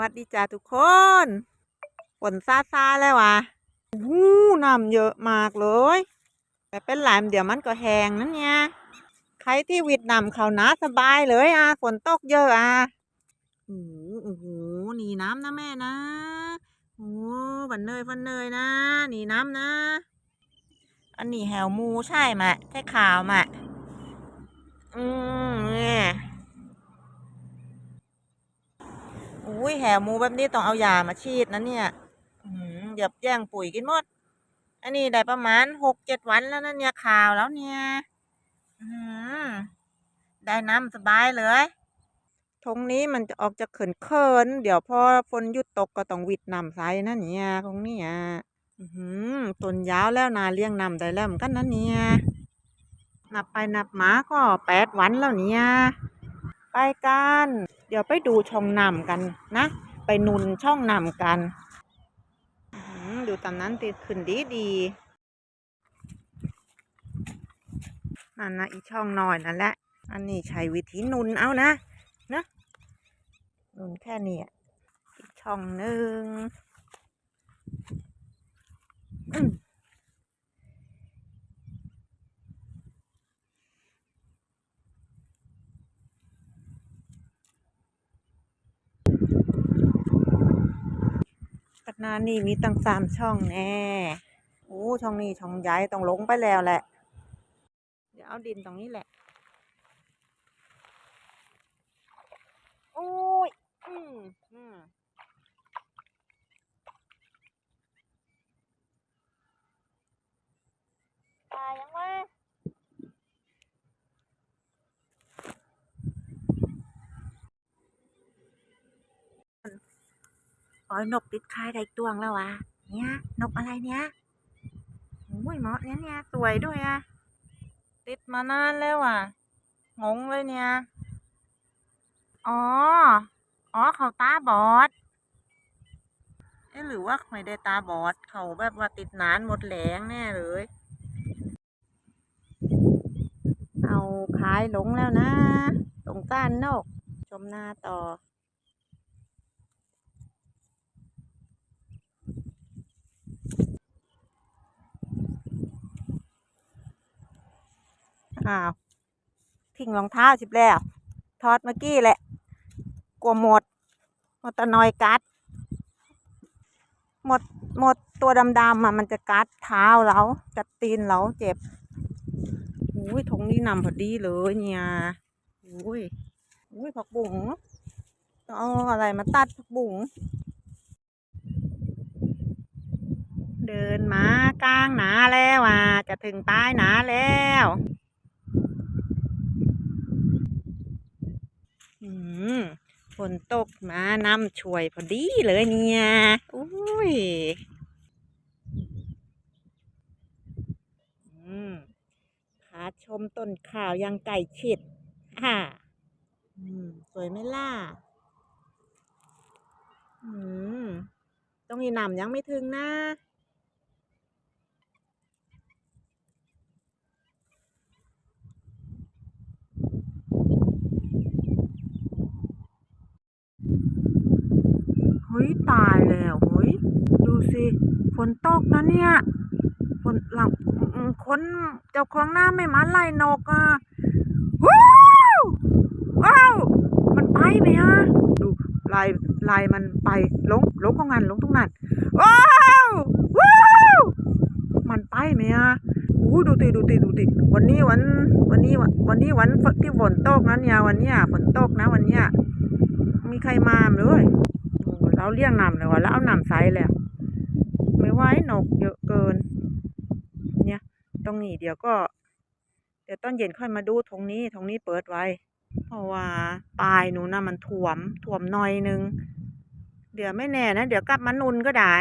วัสดีจ้าทุกคนฝนซาซาแล้ววะหูน้ำเยอะมากเลย แต่เป็นหลายเดี๋ยวมันก็แห้งนั่นเนี่ยใครที่วิดน้ำเขานาสบายเลยอะฝนตกเยอะอะโอ้โหโอ้โหหนีน้ำนะแม่นะโอ้บันเนยบันเนยนะหนีน้ำนะ อันนี้แหวมูใช่ไหมใช่ขาวไหมอืมเนี่ย อุ้ยแหวหมูแบบนี้ต้องเอายามาฉีดนะเนี่ยอืมอย่าแย่งปุ๋ยกินหมด อันนี้ได้ประมาณหกเจ็ดวันแล้วนะเนี่ยข่าวแล้วเนี่ยได้น้ำสบายเลยทงนี้มันจะออกจากเขินเขิน เดี๋ยวพอฝนหยุดตกก็ต้องวิดน้ำใส่นะเนี่ยตรงนี้อะอืมต้นยาวแล้วนาเลี้ยงน้ำได้แล้วเหมือนกันนะเนี่ย นับไปนับมาก็แปดวันแล้วเนี่ย ไปกัน เดี๋ยวไปดูช่องน้ำกันนะ ไปนุนช่องน้ำกันดูตามนั้นติดขึ้นดีดีนั่นนะอีช่องน้อยนั่นแหละ อันนี้ใช้วิธีนุนเอานะนะนุนแค่นี้อะอีกช่องหนึ่ง อืมกัดนานี่มีตั้งสามช่องแน่โอ้ช่องนี้ช่องใหญ่ต้องลงไปแล้วแหละ เดี๋ยวเอาดินตรงนี้แหละ โอ้ย อืมอืมตายยังวะ โอ้ยนกติดคายได้อีกตัวงแล้ววะเนี่ยนกอะไรเนี่ยโอ้ยเหมาะเนี่ยเนี่ยสวยด้วยอะติดมานานแล้วอะงงเลยเนี่ย อ๋อ อ๋อเขาตาบอด เอ๊ะหรือว่าไม่ได้ตาบอด เขาแบบว่าติดนานหมดแหลงแน่เลย เอาขายหลงแล้วนะสงสารนก ชมหน้าต่อ อ้าวทิ้งรองเท้าสิบแล้ว ทอดเมื่อกี้แหละ กลัวหมด หมดตะนอยกัด หมดหมดตัวดำๆอะมันจะกัดเท้าเรากัดตีนเราเจ็บอุ้ยทงนี้นำพอดีเลยเนี่ยอุ้ยอุ้ยผักบุ๋งต้งเอาอะไรมาตัดผักบุ๋งเดินมากลางหนาแล้วอะ จะถึงปลายหนาแล้ว อืมฝ นตกมาน้ำช่วยพอดีเลยเนี่ยอุ้ยอืมพาชมต้นข่าวยังไก่ชิดค่ะอืมสวยไหมล่ะอืมตรงนี้น้ำยังไม่ถึงนะ ฮ้ยตายแล้วเฮ้ยดูสิฝนตกนะเนี่ยฝนหลังคนเจ้าของหน้าไม่มาไล่นกอะว้าวว้าวมันไปไหมฮะดูลายลายมันไปลงลงของงานลงตรงนั้นว้าวว้าวมันไปไหมฮะอู้ดูติดูติดูติวันนี้วัน วันนี้วันนี้วันที่ฝนตกนะเนี่ยวันเนี้ยฝนตกนะวันเนี้ยมีใครมาหมเลยโอ้ เราเลี้ยงน้ำเลยว่ะแล้วเอาน้ำใสเลยอะไม่ไหวนกเยอะเกิน เนี่ย ตรงนี้เดี๋ยวก็ เดี๋ยวตอนเย็นค่อยมาดูตรงนี้ตรงนี้เปิดไว้ เพราะว่าปลายหนูนะมันถ่วมถ่วมหน่อยนึง เดี๋ยวไม่แน่นะ เดี๋ยวกลับมานุนก็ได้